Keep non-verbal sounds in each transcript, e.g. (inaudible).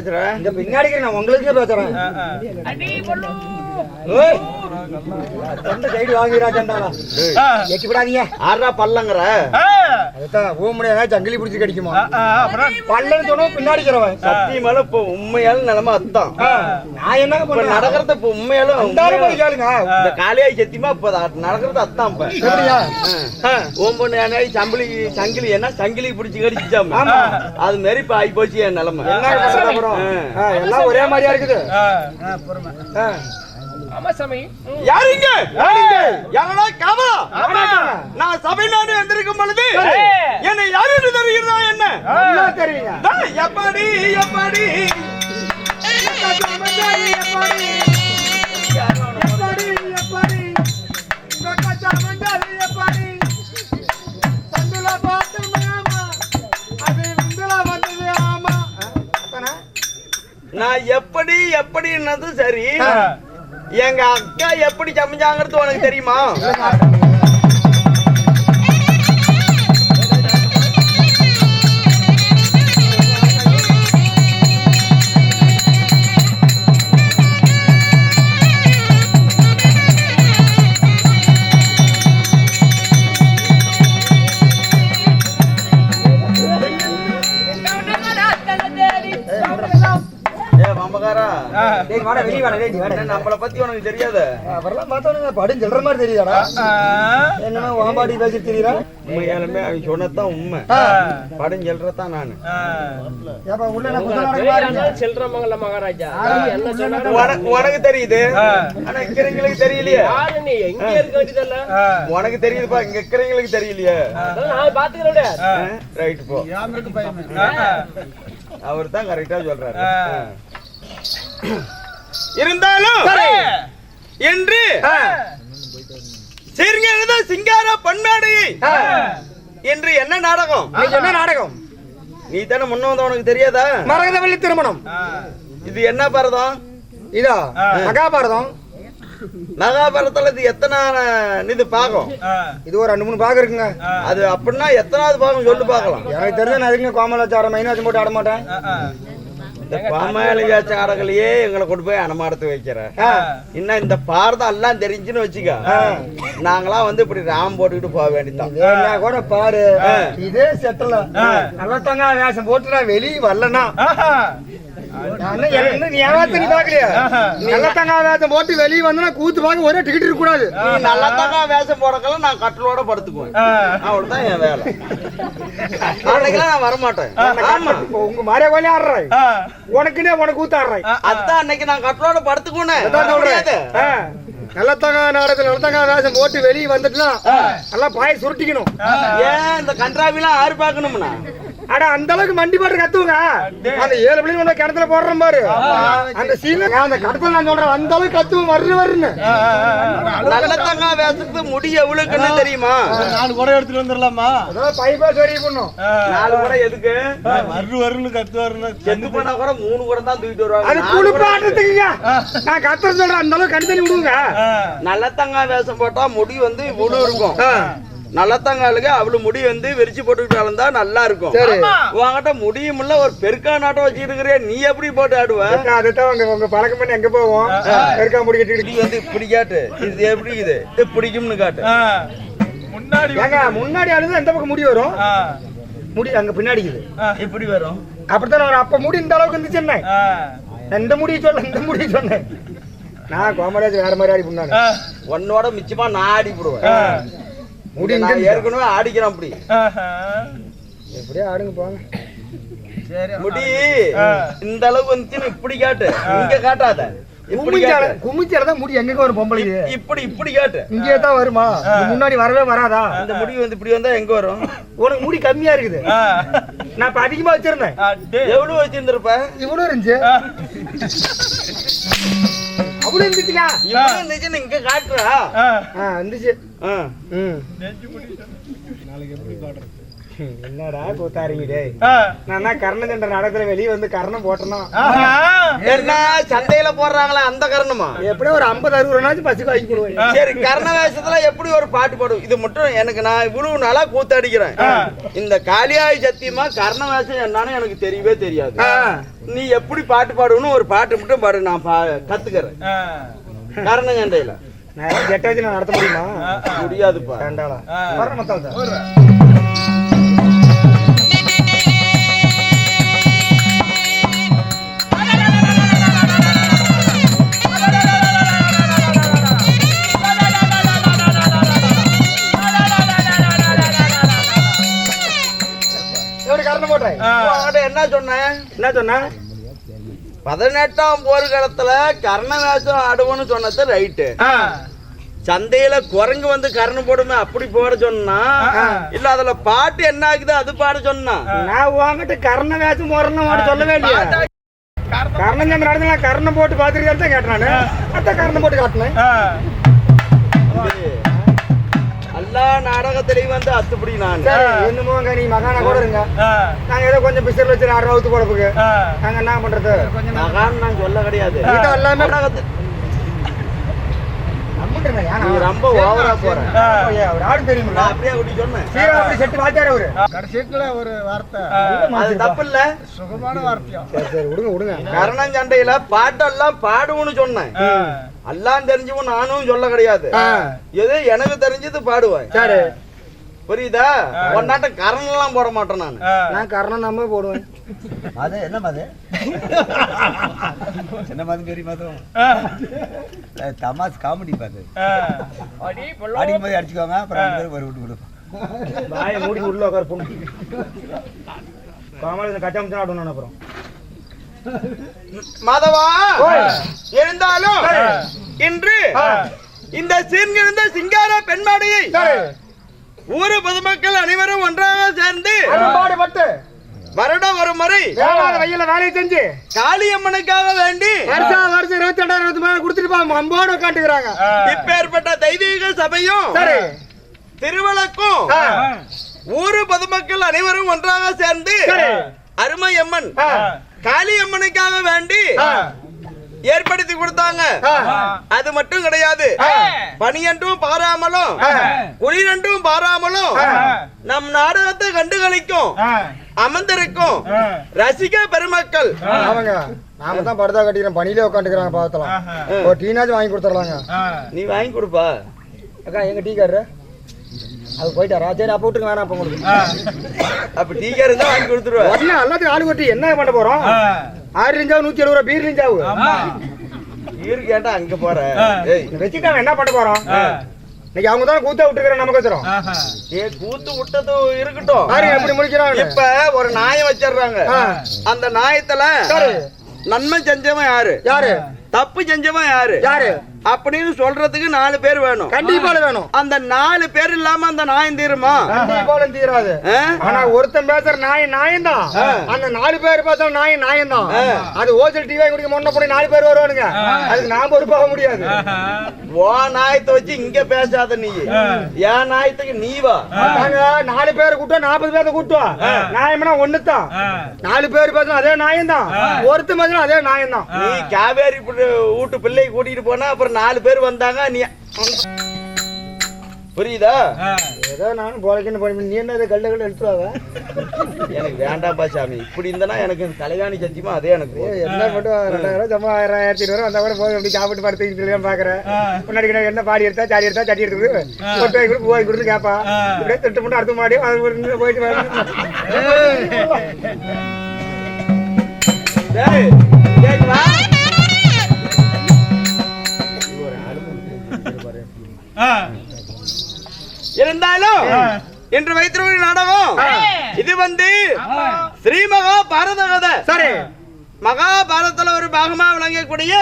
யார பேசுற இந்த பின்னாடி நான் உங்களுக்கு பேசுறேன். வாங்கிறா சண்டாளா. எட்டி விடாதீங்க ஆறா பல்லங்கிற? அதுதான் ஊ முடியாத ஜங்கிலி பிடிச்சி கடிக்குமா? பல்லன்னு சொன்னா பின்னாடி இருக்கிறவன். சத்தியமால இப்ப உண்மையால நிலைமை அத்தான். நான் இப்ப பண்ண நடக்கிறது இப்ப உண்மையால கேளுங்க. இந்த காளியாய் சத்தியமா இப்ப நடக்கிறது அத்தான் இப்ப. ஓம்பொண்ணு சங்கிலி சங்கிலி என்ன சங்கிலி பிடிச்சி கடிச்சாம. அது மாதிரி இப்ப ஆகி போச்சு என் நிலைமை. என்ன எல்லாம் ஒரே மாதிரியா இருக்குது. ஆமா சாமி. யாருங்க? யாருங்க? யாரடா காவலா ஆமா. நான் சபை நாடு வந்திருக்கும் பொழுது. என்னை யாரு தெரிகிறா என்ன? என்ன தெரியுங்க. எப்படி எப்படி நான் எப்படி எப்படின்னது சரி. எங்க அக்கா எப்படி சமைச்சாங்கிறது உனக்கு தெரியுமா? டேய் வாடா வெளிய வாடா டேய் வாடா. என்ன நம்மள பத்தி உனக்கு தெரியாத? அவரெல்லாம் பார்த்தவனுங்க படும் சொல்ற மாதிரி தெரியுதாடா. என்னமா வாம்பாடி பேசி தெரியுறா? உண்மையாலுமே அவன் சொன்னதான் உண்மை. படம் சொல்றதான் நானு. செல்றமங்கல மகாராஜா. உனக்கு தெரியுது. ஆனா இருக்கிறவங்களுக்கு தெரியலையே. யாரு நீ? எங்க இருக்க வேண்டியதல்ல உனக்கு தெரியுதுப்பா இங்க இருக்கிறவங்களுக்கு தெரியலையே. அதெல்லாம் நான் பாத்துக்கிறேன் ரைட் போ. அவர் தான் கரெக்டா சொல்றாரு. இருந்தாலும் என்று சிறுங்க சிங்கார பன்மாடையை என்று என்ன நாடகம்? என்ன நாடகம்? நீ தானே முன்ன வந்த உனக்கு தெரியாதா? மரகதவள்ளி திருமணம். இது என்ன பரதம்? இதா? மகாபாரதம். மகாபாரதத்துல இது எத்தனை இது பாகம்? இது ஒரு ரெண்டு மூணு பாகம் இருக்குங்க. அது அப்படின்னா எத்தனாவது பாகம் சொல்லு பார்க்கலாம். எனக்கு தெரிஞ்ச நான் எதுங்க கோமலாச்சாரம் மைனாச்சும் போட்டு ஆட மாட்டேன் ஆடகளையே எங்களை கொண்டு போய் அனுமானத்து வைக்கிற ஆ. இன்னும் இந்த பாரதம் எல்லாம் தெரிஞ்சுன்னு வச்சுக்க. நாங்களாம் வந்து இப்படி ராம் போட்டுக்கிட்டு போக வேண்டியதான் வேணா கூட பாரு. இதே செட்டல நல்லத்தங்க வேஷம் போட்டு நான் வெளியே வரலனா நான் என்ன நீ ஏமாத்த நீ பாக்கலையா வேஷம் போட்டு வெளியே வந்தா கூத்து பார்க்க ஒரே டிக்கெட் இருக்க கூடாது நல்லா தாங்க வேஷம் போடக்கெல்லாம் நான் கட்டலோட படுத்துக்குவேன். அவ்வளவுதான் என் வேலை. அன்னைக்கெல்லாம் நான் வரமாட்டேன். ஆமா இப்போ உங்க மாறிய கோலி ஆடுறாய். உனக்குன்னே உனக்கு கூத்து ஆடுறாய். அதான் அன்னைக்கு நான் கட்டலோட படுத்துக்குவேன். சொல்றேன். நல்லத்தங்க நாடகத்துல நல்லத்தங்க வேஷம் போட்டு வெளியே வந்துட்டுனா நல்லா பாய சுருட்டிக்கணும். ஏன் இந்த கன்றாவிலாம் ஆறு பார்க்கணும்னா? அட அந்த அளவுக்கு மண்டி போட்டு கத்துவங்க. அந்த ஏழு பிள்ளைங்க கொண்டு கிணத்துல போடுறோம் பாரு அந்த சீன அந்த கடத்துல நான் சொல்றேன் அந்த அளவுக்கு கத்துவோம் வர்ற வருன்னு. நல்ல தங்க வேஷத்துக்கு முடி எவ்வளவுக்குன்னு தெரியுமா? நாலு குடம் எடுத்துட்டு வந்துடலாமா? பைப்பா சரி பண்ணும் நாலு கூட எதுக்கு? வரு வருன்னு கத்துவாருன்னு செத்து போனா கூட மூணு கூட தான் தூக்கிட்டு வருவாங்க. அது குடம் குளிப்பாட்டத்துக்குங்க நான் கத்துற சொல்றேன் அந்த அளவுக்கு கண்டு தண்ணி விடுங்க. நல்லத்தங்கா வேஷம் போட்டா முடி வந்து இவ்வளவு இருக்கும். நல்லத்தங்காலுக்கு அவ்வளவு முடி வந்து விரிச்சு போட்டுக்கிட்டு வளர்ந்தா நல்லா இருக்கும். சரி. உங்ககிட்ட முடியும் இல்ல ஒரு பெருக்கா நாட்டம் இருக்கிறே நீ எப்படி போட்டு ஆடுவ? அதுதான் உங்க உங்க பழக்கம் பண்ணி எங்க போவோம்? பெருக்கா முடிக்கிட்டு இப்படி வந்து இப்படி காட்டு. இது எப்படி இது? இது பிடிக்கும்னு காட்டு. முன்னாடி ஏங்க முன்னாடி ஆடுது எந்த பக்கம் முடி வரும்? முடி அங்க பின்னாடி இருக்குது இப்படி வரும்? அப்படித்தான் வரும். அப்ப முடி இந்த அளவுக்கு இருந்துச்சு என்ன? நான் இந்த முடியை சொல்ல இந்த முடியை சொன்னேன் நான் கோமராஜ் வேற மாதிரி ஆடி பண்ணானு உன்னோட மிச்சமா நான் ஆடி போடுவேன். முடி நான். ஏற்கனவே ஆடிக்கிறேன் அப்படி. எப்படியே ஆடுங்க போங்க. முடி இந்த அளவுக்கு வந்துச்சுன்னு இப்படி காட்டு. இங்க காட்டாத. இப்படி குமிச்சால காட்டு. குமிச்சால தான் முடி எங்க வரும் பொம்பளைக்கு? இப்படி இப்படி காட்டு. இங்கே தான் வருமா? முன்னாடி வரவே வராதா? இந்த முடி வந்து இப்படி வந்தா எங்க வரும்? உனக்கு முடி கம்மியா இருக்குது. நான் இப்ப அதிகமா வச்சிருந்தேன். எவ்வளவு வச்சிருந்திருப்ப? இவ்வளவு இருந்துச்சு. அவ்வளவு இருந்துச்சுக்கா இவ்வளவு இருந்துச்சுன்னு இங்க காட்டுறா. என்னடா கூத்தாரிங்க டேய். நான் வெளியே வந்து கர்ணம் போட்டணும். என்ன சந்தையில போடுறாங்களா அந்த கரணமா? எப்படியும் ஒரு ஐம்பது அறுபது நாச்சு பசுக்கு வாங்கி போடுவேன். சரி கர்ண வேஷத்துல எப்படி ஒரு பாட்டு பாடும் இது மட்டும் எனக்கு நான் இவ்வளவு நாளா கூத்தடிக்கிறேன். இந்த காளியாய் சத்தியமா கர்ண வேஷம் என்னன்னு எனக்கு தெரியவே தெரியாது. நீ எப்படி பாட்டு பாடுன்னு ஒரு பாட்டு மட்டும் பாடு நான் பா- கத்துக்கிறேன். ஆ. கர்ண சண்டையில. நான் ஜெட்ட வச்சு நான் நடத்த முடியுமா. முடியாதுப்பா. வேண்டாளா ஆ. ஆ. உன்கிட்ட என்ன சொன்னேன் என்ன சொன்ன? பதினெட்டாம் போர்க்களத்துல கர்ண வேஷம் ஆடுவோன்னு சொன்னது ரைட்டு. சந்தையில குரங்கு வந்து கர்ணம் போடுமே அப்படி போட சொன்னா. இல்ல அதுல பாட்டு என்ன ஆகுது அது பாட சொன்னா? நான் உங்ககிட்ட கர்ண வேஷம் போறேன்னு உன்கிட்ட சொல்லவே இல்லையா. கர்ணன் சந்திர நான் கர்ணம் போட்டு பாத்துருக்கேன் கேட்டேன் நானு. அதான் கர்ணம் போட்டு காட்டினேன். ஆ. எல்லா நாடகத்திலையும் வந்து அத்துப்படி நான். என்னமோங்க நீ மகானா கூட இருங்க. நாங்க ஏதோ கொஞ்சம் பிசர்ல வச்சு ஆறு ரவுத்து ஆ. நாங்க என்ன பண்றது? மகான் நான் சொல்ல கிடையாது. எல்லாமே- நாடகத்து- ரொம்ப ஓவரா போற. ஆ. ஐயா, அவர் ஆடு தெரியுமில்ல நான் அப்படியே அப்படி சொன்னேன். சீரா அப்படி செட்டு வாத்தியார் அவரு. கடைசியத்துல ஒரு வார்த்தை. அது தப்பு இல்ல சுகமான வார்த்தையா? சரி சரி விடுங்க விடுங்க. கரணம் சண்டையில பாட்டெல்லாம் பாடுவோன்னு சொன்னேன். எல்லாம் தெரிஞ்சவன் நானும் சொல்ல கிடையாது. எது எனக்கு தெரிஞ்சது பாடுவேன். சரி. புரியுதா? ஒன்னாட்ட கரணம் எல்லாம் போட மாட்டேன் நான். நான் கர்ணன் நம்ம போடுவேன். அது என்ன மது? என்ன மது பெரிய மதம். தமாஸ் காமெடி பாது அடிக்கும் போது அடிச்சுக்கோங்க அப்புறம் ஒரு விட்டு கொடுப்போம். வாயை மூடி உள்ள உட்கார பொண்ணு. காமராஜ் இந்த கச்சா முச்சா ஆடணும் அப்புறம் மாதவா. இருந்தாலும். இன்று. இந்த சீர்கிருந்த சிங்கார பெண்மாடியை ஊரு பொதுமக்கள் அனைவரும் ஒன்றாக சேர்ந்து வருடம் ஒரு முறை வேளாண் வெயில வேலையை செஞ்சு காளியம்மனுக்காக வேண்டி வருஷம் வருஷம் இருபத்தி ரெண்டாயிரம் இருபத்தி மூணு கொடுத்துட்டு பா அம்போடு ஆ. இப்பேற்பட்ட தெய்வீக சபையும் சரி. திருவிளக்கும் ஊரு பொதுமக்கள் அனைவரும் ஒன்றாக சேர்ந்து சரி. அருமை அம்மன் காளியம்மனுக்காக வேண்டி ஏற்படுத்தி கொடுத்தாங்க. அது மட்டும் கிடையாது. பனியன்றும் பாராமலும். குளிரன்றும் பாராமலும். நம் நாடகத்தை கண்டுகளிக்கும். அமர்ந்திருக்கும். ரசிக பெருமக்கள். அவங்க நாம தான் படுதா கட்டிக்கிறோம் பனியிலே உட்காந்துக்கிறாங்க பாத்தலாம் ஆஹா. ஒரு டீனாச்சும் வாங்கி கொடுத்துடலாங்க. நீ வாங்கி கொடுப்பா. அக்கா எங்க டீ காரரு? அது போயிட்டாரா சரி அப்ப விட்டுருங்க வேணாம் அப்ப உங்களுக்கு. அப்ப டீக்கா இருந்தா வாங்கி கொடுத்துருவ. உடனே எல்லாத்தையும் ஆளு கொட்டி என்ன பண்ண போறோம். ஆறு லிஞ்சாவு நூத்தி எழுபது ரூபா பீர் லிஞ்சாவு ஆமா. ஈரு கேட்டா அங்க போற. வச்சுட்டாங்க என்ன பண்ண போறோம். இன்னைக்கு அவங்க தான் கூத்தா விட்டுருக்கிறேன் நமக்கு வச்சிரும். ஏ கூத்து விட்டது இருக்கட்டும். பாருங்க எப்படி முடிக்கிறாங்க? இப்ப ஒரு நாயம் வச்சிடுறாங்க. அந்த நாயத்துல நன்மை செஞ்சவன் யாரு? யாரு? தப்பு செஞ்சவன் யாரு? யாரு? அப்படின்னு சொல்றதுக்கு நாலு பேர் வேணும். கண்டிப்பா வேணும். அந்த நாலு பேர் இல்லாம அந்த நாயம் தீருமா? தீராது? ஆனா ஒருத்தன் பேசுற நாய் நாயம் தான் அந்த நாலு பேர் பேசுற நாய் நாயம் தான் அது ஓசல் டிவி குடிக்க முன்ன போய் நாலு பேர் வருவானுங்க. அதுக்கு நாம ஒரு போக முடியாது. ஓ நாயத்தை வச்சு இங்க பேசாத நீ. என் நாயத்துக்கு நீ வா. நாங்க நாலு பேர் கூட்டம் நாற்பது பேரை கூட்டுவோம் நாயம்னா ஒண்ணுதான். நாலு பேர் பேசணும் அதே நாயம் தான் ஒருத்தன் பேசணும் அதே நாயம் தான் நீ காவேரி புள்ள- வீட்டு பிள்ளையை கூட்டிட்டு போனா அப்புறம் நாலு பேர் வந்தாங்க நீ புரியுதா. ஏதோ நானும் போலக்குன்னு போய் நீ என்ன இதை கல்ல கல்ல எடுத்துருவாங்க எனக்கு வேண்டாம்ப்பா சாமி. இப்படி இருந்தனா எனக்கு இந்த கலைகாணி சத்தியமா அதே எனக்கு. என்ன மட்டும் ரெண்டாயிரம் சம்பளம் ஆயிரம் ஆயிரத்தி ஐநூறு வந்தா கூட போதும். எப்படி சாப்பிட்டு படுத்து பாக்குறேன். முன்னாடி என்ன பாடி எடுத்தா சாடி எடுத்தா சட்டி எடுத்து கொட்டு வாங்கி கொடு பூ வாங்கி கொடுத்து கேப்பா. இப்படியே திட்டு மட்டும் அடுத்த மாடி அது ஒரு போயிட்டு. டேய், இருந்தாலும் ஆ. இன்று வைத்திருக்கிற நாடகம். இது வந்து ஸ்ரீ மகா பாரத கதை சரி. மகாபாரதத்துல ஒரு பாகமா விளங்கக்கூடிய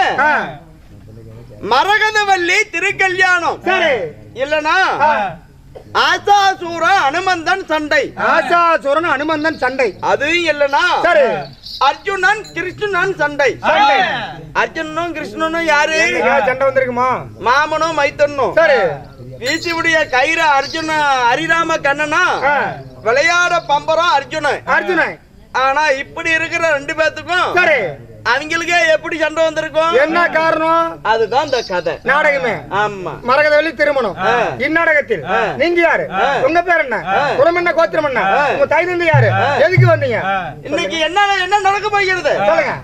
மரகதவல்லி திருக்கல்யாணம். சரி. இல்லனா. ஆசாசூர அனுமந்தன் சண்டை. ஆசாசுரன் அனுமந்தன் சண்டை. அதுவும் இல்லனா சரி. அர்ஜுனன் கிருஷ்ணன் சண்டை. சண்டை. அர்ஜுனனும் கிருஷ்ணனும் யாரு? சண்டை வந்திருக்குமா? மாமனும் மைத்தனும். சரி. வீசிவுடைய கயிறு அர்ஜுன ஹரிராம கண்ணனா. விளையாட பம்பரம் அர்ஜுனன். அர்ஜுனன். ஆனா இப்படி இருக்கிற ரெண்டு பேத்துக்கும் சரி. அவங்களுக்கே எப்படி சண்டை வந்திருக்கும்? என்ன காரணம்? அதுதான் இந்த கதை. நாடகமே. ஆமா. மரகதவள்ளி திருமணம். இந்நாடகத்தில். நீங்க யாரு. உங்க பேர் என்ன. குலம் என்ன கோத்திரம் என்ன. உங்க தாய் தந்தை யாரு? எதுக்கு வந்தீங்க? இன்னைக்கு என்ன என்ன நடக்க போகிறது? சொல்லுங்க.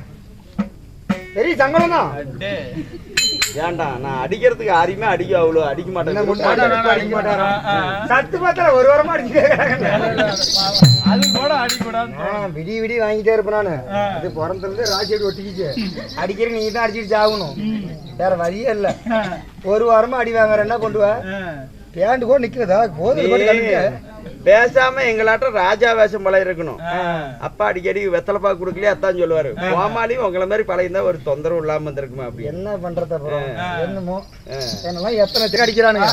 பெரிய சங்கடம் தான் ஏன்டா? நான் அடிக்கிறதுக்கு யாரையுமே அடிக்க அவ்வளவு அடிக்க மாட்டேன். அடிக்க? சத்து பார்த்தா ஒரு வாரமா ஆ, விடி விடி வாங்கிட்டே இருப்பேன் நானு. அது பிறந்திருந்து ராசியடி ஒட்டிக்கிச்சு. அடிக்கிற நீ தான் அடிச்சிட்டு சாகணும் வேற வழியே இல்ல. ஒரு வாரமா அடி வாங்குற என்ன கொண்டு வா? பேண்ட் கூட நிக்கிறதா கழுவிட்ட. பேசாம எங்களாட்டம் ராஜா வேஷம் பழம் இருக்கணும் அப்பா அடிக்கடி வெத்தலைப்பா கொடுக்கலையே அத்தான் சொல்லுவாரு. கோமாளியும் உங்களை மாதிரி பழகிருந்தா ஒரு தொந்தரவு இல்லாம இருந்திருக்குமா அப்படி என்ன பண்றது அப்புறம்? என்னமோ? என்னெல்லாம் எத்தனை அடிக்கிறானுங்க.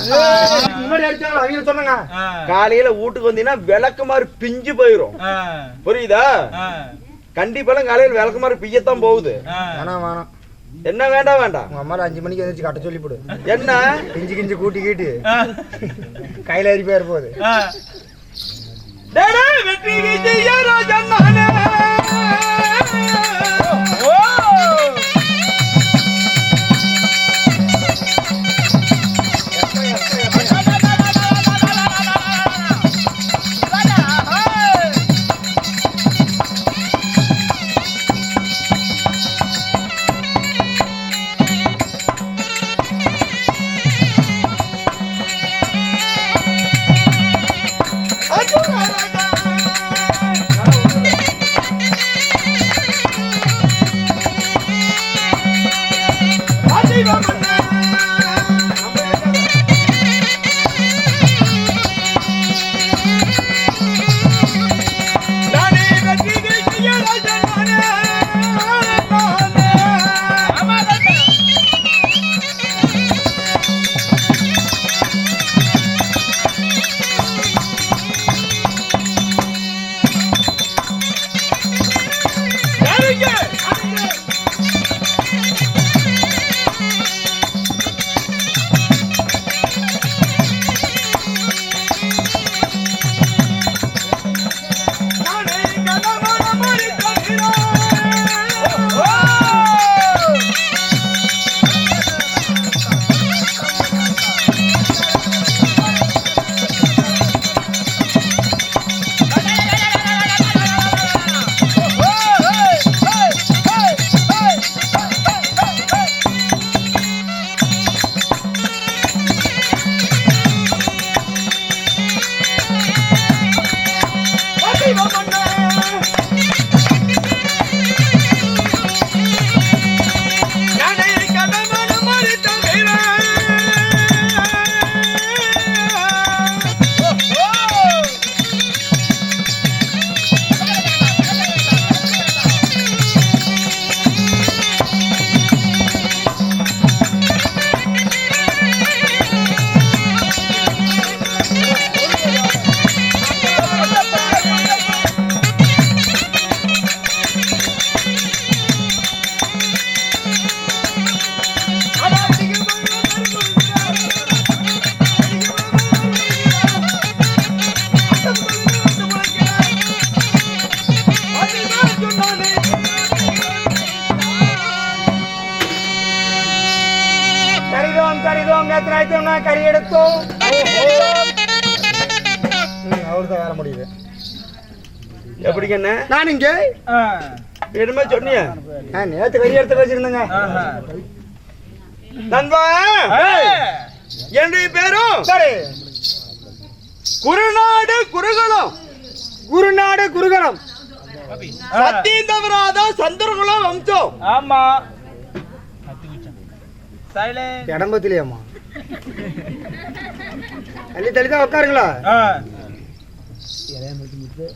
அவங்க சொன்னாங்க. காலையில வீட்டுக்கு வந்தீங்கன்னா விளக்கு மாதிரி பிஞ்சு போயிரும். புரியுதா? கண்டிப்பாலாம் காலையில விளக்கு மாதிரி பிய்யத்தான் போகுது. வேணாம் வேணாம். என்ன வேண்டாம் வேண்டாம். உங்க அம்மால அஞ்சு மணிக்கு எந்திரிச்சு கட்ட சொல்லி போடு என்ன? கிஞ்சி கிஞ்சி கூட்டி கீட்டு. கையில ஏறி போயிரு போகுது. வெற்றி விஜய ராஜன் நானே. நானே நானே நான் கறி எடுத்தோம் அவர்தான் வேற முடியுது. எப்படிங்க என்ன நான் இங்க? என்னமே சொன்னிய? நான் நேத்து கறி எடுத்து வச்சிருந்தேங்க நண்பா! என்னுடைய பேரும்? சரி. குருநாடு குருகுலம். குருநாடு குருகலம். சத்தியம் தவறாத சந்திரகுலம் வம்சம். ஆமா. சைலண்ட் இடம்பத்திலேயம்மா. தள்ளி தள்ளி தான் உட்காருங்களா?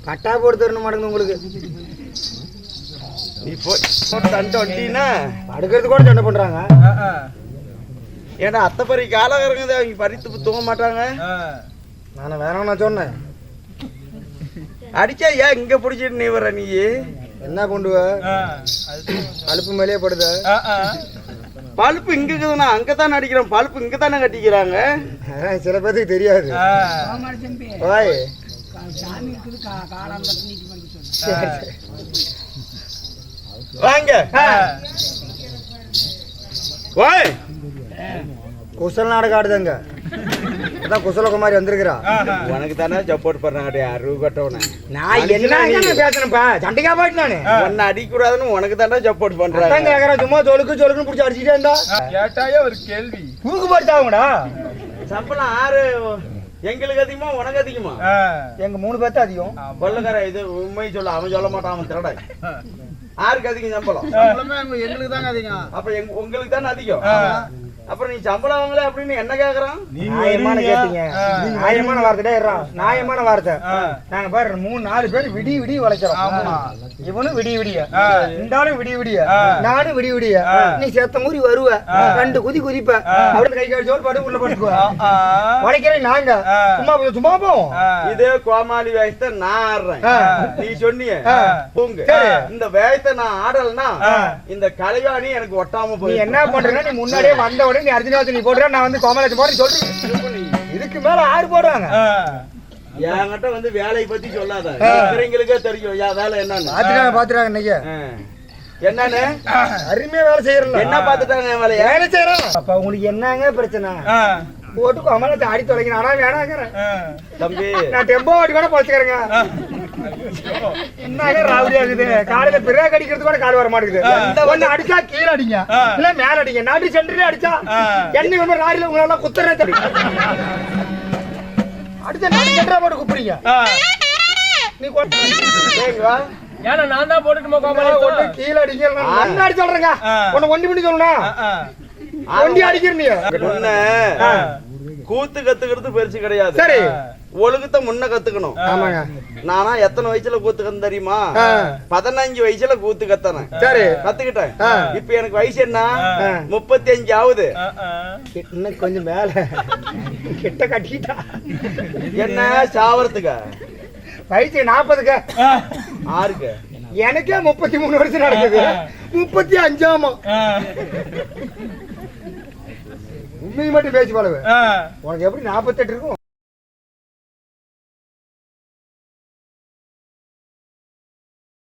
கட்டா போட்டு தரணும் மாட்டேங்குது உங்களுக்கு. நீ போய் தண்டு வண்டினா அடுக்கிறது கூட சண்டை பண்றாங்க. ஏன்னா அத்தை பறி காலகரங்க அவங்க பறித்து தூங்க மாட்டாங்க? நான் வேணாம் நான் சொன்னேன். அடிச்சா ஏன் இங்க பிடிச்சிட்டு நீ வர நீ? என்ன கொண்டு அலுப்பு மேலேயே படுத. பழுப்பு இங்க இருக்குதுண்ணா. அங்கதானே அடிக்கிறோம் பழுப்பு இங்க தானே கட்டிக்கிறாங்க சில பேருக்கு தெரியாது. ஓய். வாங்க. ஓய். குசல் நாடகம் ஆடுதாங்க. அதான் குசலகுமாரி வந்திருக்கிறா. உனக்கு தானே சப்போர்ட் பண்றாங்க அருவு கட்டவன. நான் என்ன பேசுறேன்ப்பா சண்டைக்கா போயிட்டு நானு. உன்னை அடிக்கூடாதுன்னு உனக்கு தானே சப்போர்ட் பண்றாங்க. கேக்குறேன் சும்மா சொலுக்கு சொலுக்குன்னு பிடிச்சி அடிச்சுட்டே இருந்தா. கேட்டாயே ஒரு கேள்வி. தூக்கு போட்டாங்கடா சம்பளம் ஆறு எங்களுக்கு அதிகமா உனக்கு அதிகமா. எங்க மூணு பேர்த்து அதிகம். கொள்ளக்கார இது உண்மை சொல்ல அவன் சொல்ல மாட்டான் அவன் திருட. யாருக்கு அதிகம் சம்பளம். எங்களுக்கு தாங்க அதிகம். அப்ப எங்க உங்களுக்கு தானே அதிகம். அப்புறம் நீ சம்பளம் வாங்கல அப்படின்னு என்ன கேக்குறான் நியாயமான கேட்டீங்க நியாயமான வார்த்தை. நியாயமான வார்த்தை. நாங்க பாரு மூணு நாலு பேர் விடிய விடிய உழைக்கிறோம் ஆமா. இவனும் விடிய விடிய ஆ. இந்த ஆளும் விடிய. நானும் விடிய விடிய. நீ செத்த மூறி வருவ. ரெண்டு குதி குதிப்ப அவரு கை கால் ஜோர் பாட்டு உள்ள படுத்துக்குவ ஆ. உழைக்கிறேன் நாங்க. சும்மா போ- சும்மா போவோம். இதே கோமாளி வேஷத்தை நான் ஆடுறேன். நீ சொன்னிய. இந்த வேஷத்தை நான் ஆடலனா ஆ. இந்த கலைவாணி எனக்கு ஒட்டாம நீ போய் என்ன பண்றேன்னா நீ முன்னாடியே வந்த உடனே நீ அர்ஜுனாவத்தை நீ போடுற நான் வந்து கோமலாச்சு போறேன் சொல்றேன் இதுக்கு மேல ஆறு போடுவாங்க ஆ. என்கிட்ட வந்து வேலையை பத்தி சொல்லாத. இருக்கிறவங்களுக்கே தெரியும் யா வேலை என்னன்னு. பாத்துறாங்க பாத்துறாங்க இன்னைக்கு. என்னன்னு? அருமையா வேலை செய்யறல என்ன பாத்துட்டாங்க என் வேலைய? வேலை செய்யறோம் அப்ப உங்களுக்கு என்னங்க பிரச்சனை. போட்டு கோமலத்தை அடி தொலைங்க ஆனா வேணாங்கிறேன். தம்பி. நான் டெம்போ ஓட்டி கூட பொழைச்சுக்கிறேங்க. (laughs) என்னங்க ராவடி ஆகுது காலையில பிரேக் அடிக்கிறது கூட கால் வர மாட்டேங்குது. ஒண்ணு அடிச்சா கீழே அடிங்க. இல்ல மேல அடிங்க. நாட்டு சென்டர்ல அடிச்சா. என்ன வந்து ராடியில உங்களால குத்துறே தெரியும் அடிச்சா நாட்டு சென்டரா போட்டு குப்புறீங்க. நீ. ஏன்னா நான் தான் போட்டுட்டுமா ஒண்ணு கோபாலி கீழே அடிங்க. நான் அடிச்சு சொல்றேங்க. ஒண்ணு ஒண்டி பண்ணி சொல்லணும். ஒண்டி அடிக்கிற நீ முன்ன ஆ. கூத்து கத்துக்கிறது பெருசு கிடையாது. சரி. ஒழுக்கத்தை முன்ன கத்துக்கணும். ஆமாங்க. நானா எத்தனை வயசுல கூத்து கத்து தெரியுமா. பதினஞ்சு வயசுல கூத்து கத்தனேன் சரி. கத்துக்கிட்டேன். இப்ப எனக்கு வயசு என்ன. முப்பத்தி அஞ்சு ஆகுது. இன்னும் கொஞ்சம் மேல. கிட்ட கட்டிட்டா. என்ன சாவறதுக்கா வயசு நாற்பதுக்கு. ஆறுக்கு? எனக்கே முப்பத்தி மூணு வருஷம் நடக்குது. முப்பத்தி அஞ்சாமா. உண்மையை மட்டும் பேசி பழகு ஆ. உனக்கு எப்படி நாற்பத்தெட்டு இருக்கும்?